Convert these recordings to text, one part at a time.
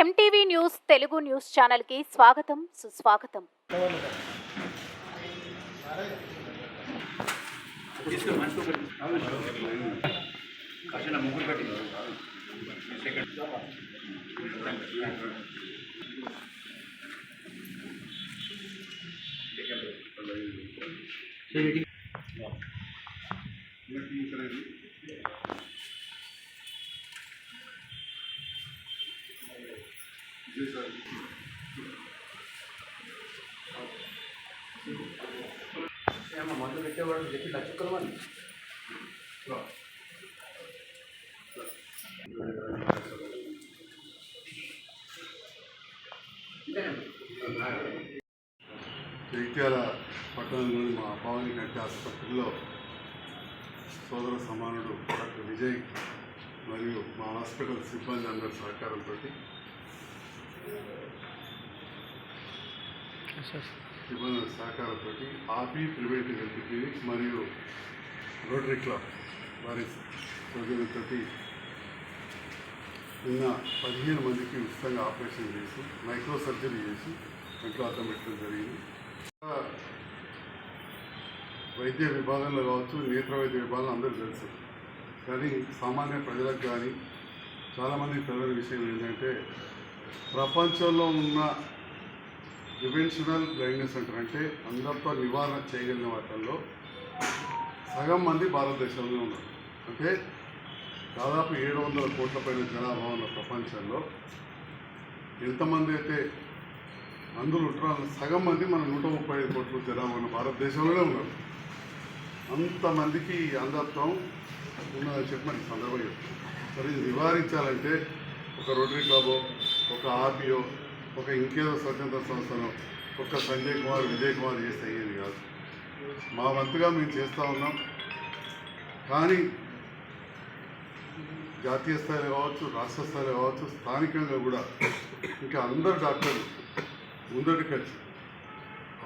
MTV news Telugu news ఛానల్కి స్వాగతం సుస్వాగతం. మందు పెట్టేవాడు చెప్పి నచ్చుకోవాలి జగిత్యాల పట్టణంలోని మా భవానీ కంటి ఆసుపత్రిలో సోదర సమానుడు డాక్టర్ విజయ్ మరియు మా హాస్పిటల్ సిబ్బంది అందరి సహకారంతో నిబంధన సహకారంతో ఆపి ప్రైవేట్ హెల్త్ క్లినిక్ మరియు రోటరీ క్లబ్ వారి సౌజన్యంతో నిన్న పదిహేను మందికి ఉచితంగా ఆపరేషన్ చేసి మైక్రో సర్జరీ చేసి ఇంట్లో అర్థం పెట్టడం జరిగింది. వైద్య విభాగంలో కావచ్చు నేత్ర వైద్య విభాగంలో అందరూ తెలుసు. కానీ సామాన్య ప్రజలకు కానీ చాలామంది తెలియని విషయం ఏంటంటే ప్రపంచంలో ఉన్న ప్రివెన్షనల్ బ్లైండ్నెస్ సెంటర్ అంటే అందరితో నివారణ చేయగలిగిన వాటిల్లో సగం మంది భారతదేశంలో ఉన్నారు. అంటే దాదాపు ఏడు వందల కోట్ల పైన జనాభా ఉన్న ప్రపంచంలో ఎంతమంది అయితే అందులో ఉంటారో సగం మంది మన నూట ముప్పై ఐదు కోట్ల జనాభా ఉన్న భారతదేశంలోనే ఉన్నారు. అంతమందికి ఈ అంధత్వం ఉన్నదని చెప్పి మనకి సందర్భం చెప్తాం మరి ఇది నివారించాలంటే ఒక రోటరీ క్లబో ఒక ఆర్బీఓ ఒక ఇంకేదో స్వతంత్ర సంస్థలో ఒక సంజయ్ కుమార్ విజయ్ కుమార్ చేస్తే అయ్యేది కాదు. మా వంతుగా మేము చేస్తూ ఉన్నాం. కానీ జాతీయ స్థాయిలో కావచ్చు రాష్ట్ర స్థాయిలో కావచ్చు స్థానికంగా కూడా ఇంకా అందరు డాక్టర్లు ముందటికి వచ్చి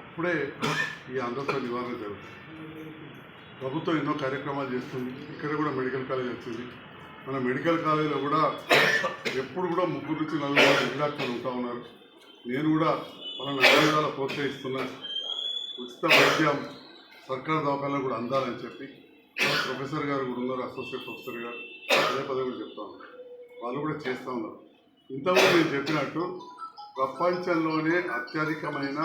అప్పుడే ఈ అందరితో నివారణ జరుగుతుంది. ప్రభుత్వం ఎన్నో కార్యక్రమాలు చేస్తుంది. ఇక్కడ కూడా మెడికల్ కాలేజ్ వచ్చింది. మన మెడికల్ కాలేజీలో కూడా ఎప్పుడు కూడా ముగ్గురు నుంచి నలుగురు విద్యార్థులు ఉంటా ఉన్నారు. నేను కూడా వాళ్ళని అన్ని విధాలా ప్రోత్సహిస్తున్నా. ఉచిత వైద్యం సర్కార్ దవాఖానలో కూడా అందాలని చెప్పి ప్రొఫెసర్ గారు కూడా ఉన్నారు అసోసియేట్ ప్రొఫెసర్ గారు. అదే పదే కూడా చెప్తా ఉన్నారు. వాళ్ళు కూడా చేస్తూ ఉన్నారు. ఇంతకుముందు నేను చెప్పినట్టు ప్రపంచంలోనే అత్యధికమైన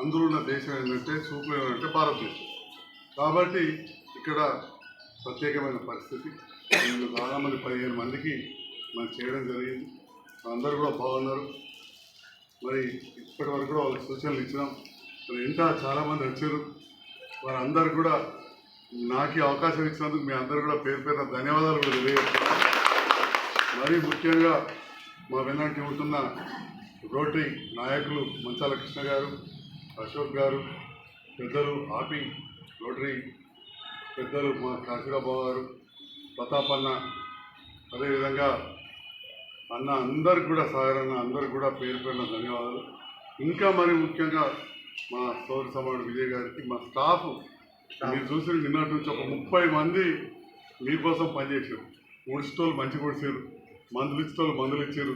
అందులున్న దేశం ఏంటంటే సూపర్ ఏంటంటే భారతదేశం. కాబట్టి ఇక్కడ ప్రత్యేకమైన పరిస్థితి. నేను చాలా మంది పదిహేను మందికి మనం చేయడం జరిగింది. అందరూ కూడా బాగున్నారు. మరి ఇప్పటి వరకు కూడా వాళ్ళకి సూచనలు ఇచ్చినాం. మరి ఇంకా చాలామంది వచ్చారు. వారందరూ కూడా నాకు అవకాశం ఇచ్చినందుకు మీ అందరూ కూడా పేరు పేరున ధన్యవాదాలు కూడా తెలియజేస్తున్నాను మరీ ముఖ్యంగా మా వెన్నంటి ఉంటున్న రోటరీ నాయకులు మంచాల కృష్ణ గారు అశోక్ గారు పెద్దలు ఆపి రోటరీ పెద్దలు మా కాశీరాబాబు గారు ప్రతాప్ అన్న అదేవిధంగా అన్న అందరికి కూడా సాగరన్న అందరికి కూడా పేరు పేరున ధన్యవాదాలు. ఇంకా మరి ముఖ్యంగా మా సౌర సమాడు విజయ్ గారికి మా స్టాఫ్ మీరు చూసిన నిన్నటి నుంచి ఒక ముప్పై మంది మీకోసం పనిచేసారు ముడిచేటోళ్ళు మంచి కొడిచారు మందులు ఇచ్చేటోళ్ళు మందులు ఇచ్చారు.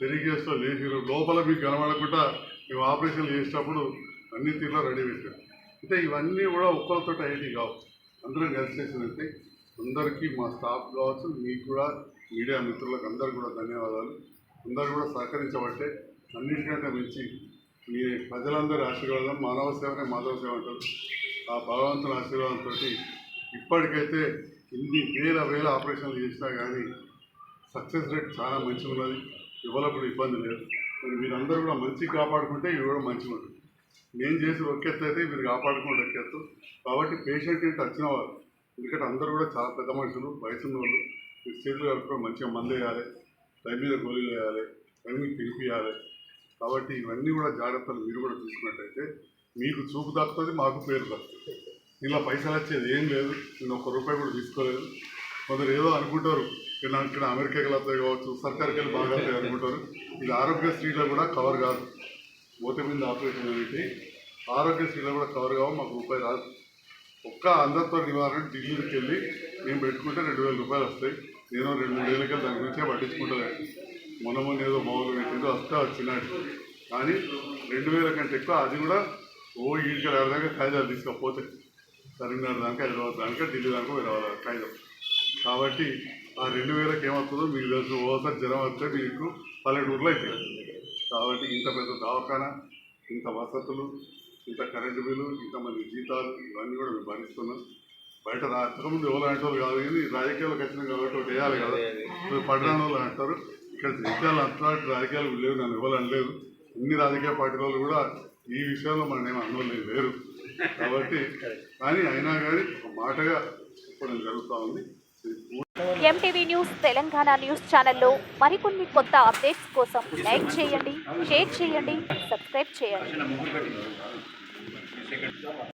పెరిగేస్తో లేచారు లోపల మీకు కనబడకుండా మేము ఆపరేషన్లు చేసేటప్పుడు అన్ని తీరులో రెడీ పెట్టారు అంటే ఇవన్నీ కూడా ఒక్కరితో ఐటీ కావు. అందరం కలిసి చేసినట్టే అందరికీ మా స్టాఫ్ కావచ్చు మీకు కూడా మీడియా మిత్రులకు అందరికీ కూడా ధన్యవాదాలు. అందరు కూడా సహకరించబట్టే అన్నిటికంటే మంచి మీ ప్రజలందరి ఆశీర్వాదం మానవ సేవనే మాధవ సేవ అంటారు. ఆ భగవంతుని ఆశీర్వాదంతో ఇప్పటికైతే ఇన్ని వేల వేల ఆపరేషన్లు చేసినా కానీ సక్సెస్ రేట్ చాలా మంచిగా ఉన్నది ఇవ్వాలప్పుడు ఇబ్బంది లేదు. మరి మీరందరూ కూడా మంచి కాపాడుకుంటే ఇవి కూడా మంచిగా ఉంటుంది నేను చేసి ఒక్కెత్తు అయితే మీరు కాపాడుకుంటే ఒక్కెత్తు కాబట్టి పేషెంట్ ఏంటి వచ్చిన వాళ్ళు. ఎందుకంటే అందరూ కూడా చాలా పెద్ద మనుషులు వయసున్న వాళ్ళు మీరు చేతులు కలుపుకొని మంచిగా మందు వేయాలి టైం మీద గోళీలు వేయాలి టైం మీద తినిపియాలి. కాబట్టి ఇవన్నీ కూడా జాగ్రత్తలు మీరు కూడా చూసుకున్నట్టయితే మీకు చూపు దక్కుతుంది మాకు పేరు దక్కుతుంది ఇలా పైసలు వచ్చేది ఏం లేదు. నేను ఒక్క రూపాయి కూడా తీసుకోలేదు. కొందరు ఏదో అనుకుంటారు ఇక్కడ అమెరికాకి వెళ్తాయి కావచ్చు సర్కార్కి వెళ్ళి బాగా అనుకుంటారు. ఇది ఆరోగ్యశ్రీలో కూడా కవర్ కాదు. మూత మీద ఆపరేషన్ అనేది ఆరోగ్యశ్రీలో కూడా కవర్ కావు. మాకు రూపాయి రాదు ఒక్క అందరితో నివారణ ఢిల్లీకి వెళ్ళి మేము పెట్టుకుంటే రెండు వేల రూపాయలు వస్తాయి. నేను రెండు మూడు వేలకి దాని గురించే పట్టించుకుంటలేదు మొన్న మొన్న ఏదో మామూలు పెట్టిందో వస్తే వచ్చినట్టు. కానీ రెండు వేల కంటే ఎక్కువ అది కూడా ఓ ఈడికి రావడానికి కాగితాలు తీసుకపోతే కరీంనగర్ దాకా హైదరాబాద్ దాకా ఢిల్లీ దాకా వేరే కాగితం. కాబట్టి ఆ రెండు వేలకు ఏమవుతుందో మీకు తెలుసు. ఓసారి జ్వరం వస్తే మీకు పల్లెటూరులో అయిపోయింది కాబట్టి ఇంత పెద్ద దవాఖాన ఇంత వసతులు ఇంత కరెంటు బిల్లు ఇంతమంది జీతాలు ఇవన్నీ కూడా మేము భరిస్తున్నాం. బయట రాకముందు ఎవరు అంటారు కాదు కానీ రాజకీయాలకు వచ్చినాం కాబట్టి ఒకటి వేయాలి కదా. ఇప్పుడు పట్టణ వాళ్ళు అంటారు ఇక్కడ జీతాలు అంతలాంటి రాజకీయాలు లేవు నన్ను ఎవరు అనలేదు. అన్ని రాజకీయ పార్టీ వాళ్ళు కూడా ఈ విషయంలో మన ఏం అనుభవం లేరు. కాబట్టి కానీ అయినా కానీ ఒక మాటగా చెప్పడం జరుగుతూ ఉంది. ఎంటీవీ న్యూస్ తెలంగాణ న్యూస్ ఛానల్లో మరికొన్ని కొత్త అప్డేట్స్ కోసం లైక్ చేయండి షేర్ చేయండి సబ్స్క్రైబ్ చేయండి.